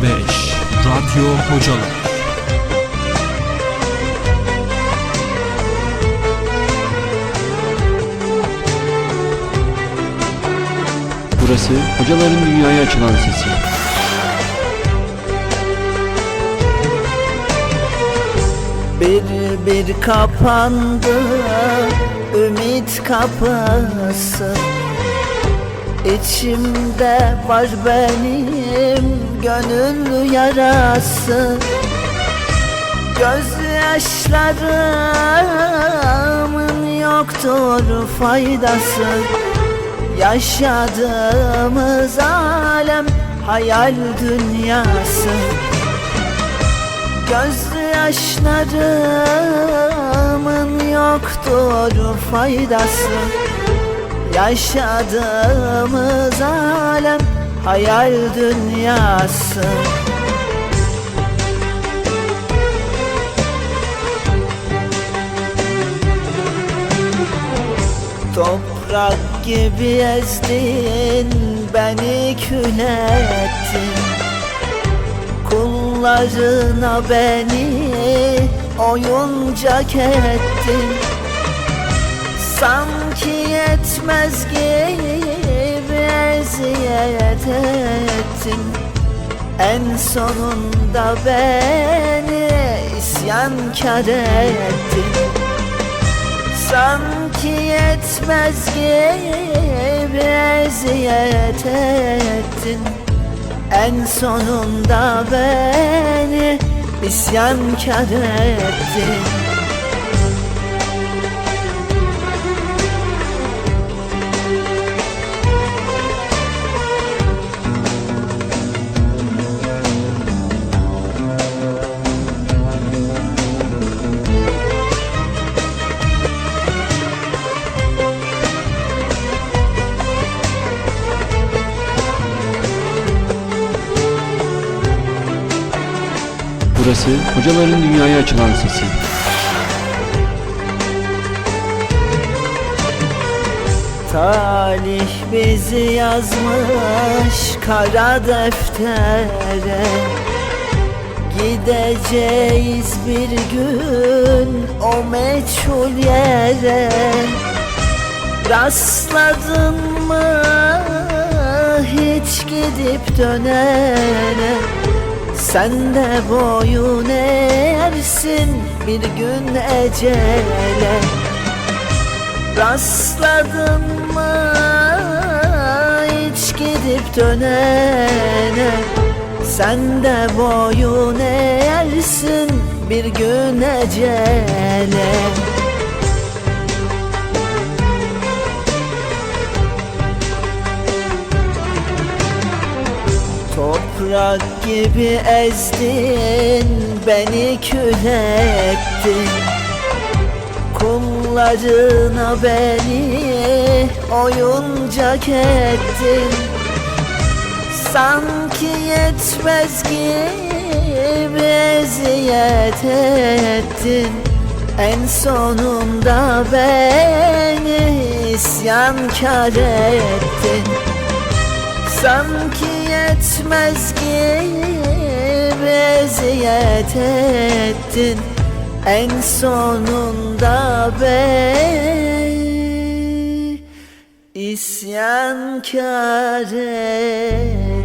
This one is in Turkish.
Radyo Hocalar Burası hocaların dünyaya açılan sesi. Bir bir kapandı ümit kapısı İçimde var benim gönül yarası. Gözyaşlarımın yoktur faydası. Yaşadığımız alem hayal dünyası. Gözyaşlarımın yoktur faydası Yaşadığımız alem hayal dünyası. Toprak gibi ezdin beni kül ettin. Kullarına beni oyuncak ettin. Sanki yetmez gibi eziyet ettin. En sonunda beni isyankar ettin. Sanki yetmez gibi eziyet ettin. En sonunda beni isyankar ettin Burası hocaların dünyaya açılan sesi. Talih bizi yazmış kara deftere. Gideceğiz bir gün o meçhul yere. Rastladın mı hiç gidip dönene Sen de boyun eğersin bir gün ecele. Rastladın mı hiç gidip dönene? Sen de boyun eğersin bir gün ecele Toprak gibi ezdin beni kül ettin. Kullarına beni oyuncak ettin. Sanki yetmez gibi eziyet ettin. En sonunda beni isyankar ettin Sanki yetmez gibi eziyet ettin. En sonunda beni isyankar ettin